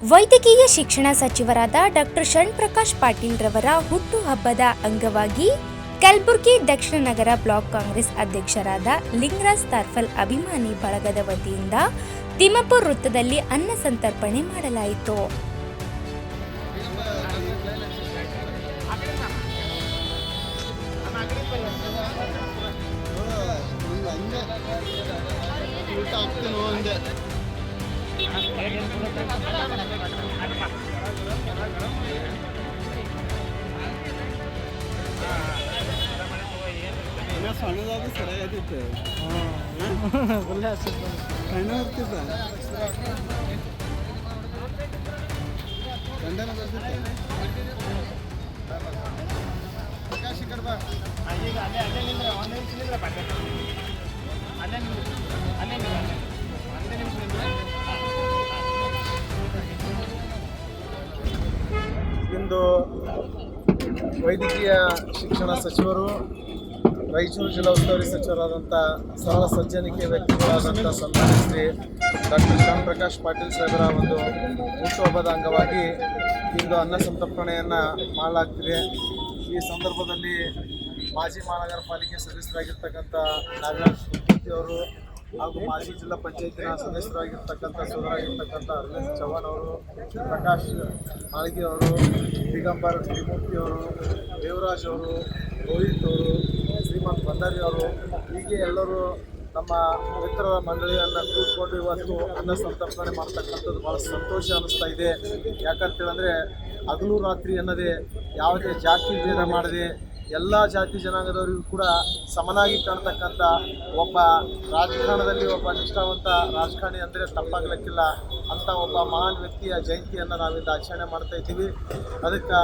ವೈದ್ಯಕೀಯ ಶಿಕ್ಷಣ ಸಚಿವರಾದ ಡಾಕ್ಟರ್ ಶಣ್ಪ್ರಕಾಶ್ ಪಾಟೀಲ್ ರವರ ಹುಟ್ಟುಹಬ್ಬದ ಅಂಗವಾಗಿ ಕಲಬುರಗಿ ದಕ್ಷಿಣ ನಗರ ಬ್ಲಾಕ್ ಕಾಂಗ್ರೆಸ್ ಅಧ್ಯಕ್ಷರಾದ ಲಿಂಗರಾಜ್ ತಾರ್ಫಲ್ ಅಭಿಮಾನಿ ಬಳಗದ ವತಿಯಿಂದ ತಿಮ್ಮಪುರ ವೃತ್ತದಲ್ಲಿ ಅನ್ನ ಸಂತರ್ಪಣೆ ಮಾಡಲಾಯಿತು. ಸಣ್ಣದಾದ ಸರಿಯಾಗಿತ್ತು ಕಣ್ಣ ಬರ್ತಿದ್ದ ಗಂಡನ ಬರ್ತಿದ್ದ ಪ್ರಕಾಶ್ ಈ ಕಡೆ ಬಾ. ಇಂದು ವೈದ್ಯಕೀಯ ಶಿಕ್ಷಣ ಸಚಿವರು, ರಾಯಚೂರು ಜಿಲ್ಲಾ ಉಸ್ತುವಾರಿ ಸಚಿವರಾದಂಥ ಸರಳ ಸಜ್ಜನಿಕೆ ವ್ಯಕ್ತಿಗಳಾದಂಥ ಸನ್ಮಾನ್ಯ ಶ್ರೀ ಡಾಕ್ಟರ್ ಶ್ಯಾಮ್ ಪ್ರಕಾಶ್ ಪಾಟೀಲ್ ಸಾಹೇಬರ ಒಂದು ಹುಟ್ಟುಹಬ್ಬದ ಅಂಗವಾಗಿ ಇಂದು ಅನ್ನ ಸಂತರ್ಪಣೆಯನ್ನು ಮಾಡಲಾಗ್ತಿದೆ. ಈ ಸಂದರ್ಭದಲ್ಲಿ ಮಾಜಿ ಮಹಾನಗರ ಪಾಲಿಕೆ ಸದಸ್ಯರಾಗಿರ್ತಕ್ಕಂಥ ನಾಗರಾಜ್ ಅವರು ಹಾಗೂ ಮಾಜಿ ಜಿಲ್ಲಾ ಪಂಚಾಯತಿನ ಸದಸ್ಯರಾಗಿರ್ತಕ್ಕಂಥ ಸೋದರಾಗಿರ್ತಕ್ಕಂಥ ಅರವಿಂದ್ ಚವ್ಹಾಣ್ ಅವರು, ಪ್ರಕಾಶ್ ಮಾಳಿಗೆ ಅವರು, ದಿಗಂಬರ್ ತ್ರಿಮೂರ್ತಿ ಅವರು, ದೇವರಾಜ್ ಅವರು, ರೋಹಿತ್ ಅವರು, ಶ್ರೀಮಂತ್ ಭಂಡಾರಿ ಅವರು, ಹೀಗೆ ಎಲ್ಲರೂ ನಮ್ಮ ಮಿತ್ರರ ಮಂಡಳಿಯನ್ನು ಕೂತ್ಕೊಂಡು ಇವತ್ತು ಅನ್ನ ಸಂತರ್ಪಣೆ ಮಾಡ್ತಕ್ಕಂಥದ್ದು ಭಾಳ ಸಂತೋಷ ಅನ್ನಿಸ್ತಾ ಇದೆ. ಯಾಕಂತೇಳಂದರೆ ಹಗಲು ರಾತ್ರಿ ಅನ್ನದೇ ಯಾವುದೇ ಜಾತಿ ಭೇದ ಮಾಡದೆ ಎಲ್ಲ ಜಾತಿ ಜನಾಂಗದವರಿಗೂ ಕೂಡ ಸಮನಾಗಿ ಕಾಣ್ತಕ್ಕಂಥ ಒಬ್ಬ ರಾಜಕಾರಣದಲ್ಲಿ ಒಬ್ಬ ನಿಷ್ಠಾವಂತ ರಾಜಕಾರಣಿ ಅಂದರೆ ತಪ್ಪಾಗಲಿಕ್ಕಿಲ್ಲ. ಅಂಥ ಒಬ್ಬ ಮಹಾನ್ ವ್ಯಕ್ತಿಯ ಜಯಂತಿಯನ್ನು ನಾವಿಂದು ಆಚರಣೆ ಮಾಡ್ತಾ ಇದ್ದೀವಿ. ಅದಕ್ಕೆ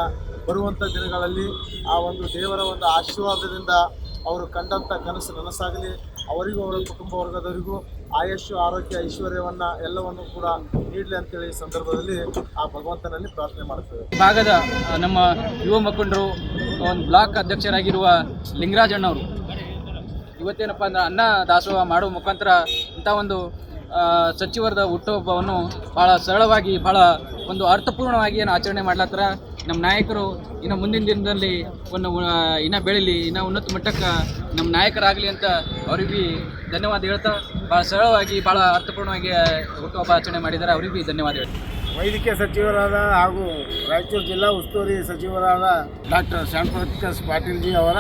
ಬರುವಂಥ ದಿನಗಳಲ್ಲಿ ಆ ಒಂದು ದೇವರ ಒಂದು ಆಶೀರ್ವಾದದಿಂದ ಅವರು ಕಂಡಂಥ ಕನಸು ನನಸಾಗಲಿ. ಅವರಿಗೂ, ಅವರ ಕುಟುಂಬ ವರ್ಗದವರಿಗೂ ಆಯಸ್ಸು, ಆರೋಗ್ಯ, ಐಶ್ವರ್ಯವನ್ನು ಎಲ್ಲವನ್ನು ಕೂಡ ನೀಡಲಿ ಅಂತೇಳಿ ಈ ಸಂದರ್ಭದಲ್ಲಿ ಆ ಭಗವಂತನಲ್ಲಿ ಪ್ರಾರ್ಥನೆ ಮಾಡ್ತೇವೆ. ಭಾಗದ ನಮ್ಮ ಯುವ ಮುಖಂಡರು ಒಂದು ಬ್ಲಾಕ್ ಅಧ್ಯಕ್ಷರಾಗಿರುವ ಲಿಂಗರಾಜಣ್ಣವರು ಇವತ್ತೇನಪ್ಪ ಅಂದ್ರೆ ಅನ್ನ ದಾಸೋಹ ಮಾಡುವ ಮುಖಾಂತರ ಇಂಥ ಒಂದು ಸಚಿವರದ ಹುಟ್ಟುಹಬ್ಬವನ್ನು ಭಾಳ ಸರಳವಾಗಿ ಭಾಳ ಒಂದು ಅರ್ಥಪೂರ್ಣವಾಗಿ ಏನು ಆಚರಣೆ ಮಾಡ್ಲತ್ತರ. ನಮ್ಮ ನಾಯಕರು ಇನ್ನು ಮುಂದಿನ ದಿನದಲ್ಲಿ ಒಂದು ಇನ್ನೂ ಬೆಳೀಲಿ, ಇನ್ನು ಉನ್ನತ ಮಟ್ಟಕ್ಕೆ ನಮ್ಮ ನಾಯಕರಾಗಲಿ ಅಂತ ಅವ್ರಿಗೆ ಧನ್ಯವಾದ ಹೇಳ್ತಾ ಭಾಳ ಸರಳವಾಗಿ ಭಾಳ ಅರ್ಥಪೂರ್ಣವಾಗಿ ಹುಟ್ಟುಹಬ್ಬ ಆಚರಣೆ ಮಾಡಿದ್ದಾರೆ. ಅವ್ರಿಗೆ ಧನ್ಯವಾದ ಹೇಳ್ತೀನಿ ವೈದ್ಯಕೀಯ ಸಚಿವರಾದ ಹಾಗೂ ರಾಯಚೂರು ಜಿಲ್ಲಾ ಉಸ್ತುವಾರಿ ಸಚಿವರಾದ ಡಾಕ್ಟರ್ ಶ್ಯಾಮಪ್ರಕಾಶ್ ಪಾಟೀಲ್ಜಿ ಅವರ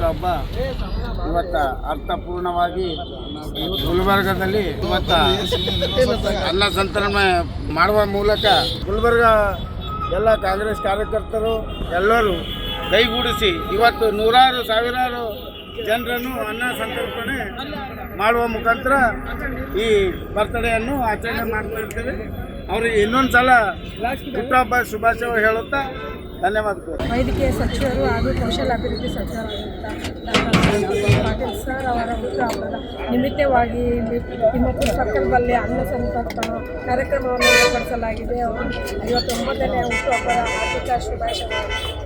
ಹಬ್ಬ ಇವತ್ತ ಅರ್ಥಪೂರ್ಣವಾಗಿ ಗುಲ್ಬರ್ಗದಲ್ಲಿ ಇವತ್ತ ಅನ್ನ ಸಂತರಣೆ ಮಾಡುವ ಮೂಲಕ ಗುಲ್ಬರ್ಗ ಎಲ್ಲ ಕಾಂಗ್ರೆಸ್ ಕಾರ್ಯಕರ್ತರು ಎಲ್ಲರೂ ಕೈಗೂಡಿಸಿ ಇವತ್ತು ನೂರಾರು ಸಾವಿರಾರು ಜನರನ್ನು ಅನ್ನ ಸಂತರ್ಪಣೆ ಮಾಡುವ ಮುಖಾಂತರ ಈ ಬರ್ತಡೆಯನ್ನು ಆಚರಣೆ ಮಾಡ್ತಾ ಇರ್ತೇವೆ. ಅವರಿಗೆ ಇನ್ನೊಂದು ಸಲ ಹುಟ್ಟುಹಬ್ಬ ಶುಭಾಶಯ ಹೇಳುತ್ತಾ ಧನ್ಯವಾದಗಳು. ವೈದ್ಯಕೀಯ ಸಚಿವರು ಹಾಗೂ ಕೌಶಲ್ಯಾಭಿವೃದ್ಧಿ ಪಾಟೀಲ್ ಸರ್ ಅವರ ಹುಟ್ಟುಹಬ್ಬದ ನಿಮಿತ್ತವಾಗಿ ಸರ್ಕಲ್ ಸರ್ಕಲ್ನಲ್ಲಿ ಅನ್ನ ಸಂತರ್ಪಣ ಕಾರ್ಯಕ್ರಮವನ್ನು ಏರ್ಪಡಿಸಲಾಗಿದೆ. ಅವರು ಐವತ್ತೊಂಬತ್ತನೇ ಹುಟ್ಟುಹಬ್ಬದ ಆರ್ಥಿಕ ಶುಭಾಶಯಗಳು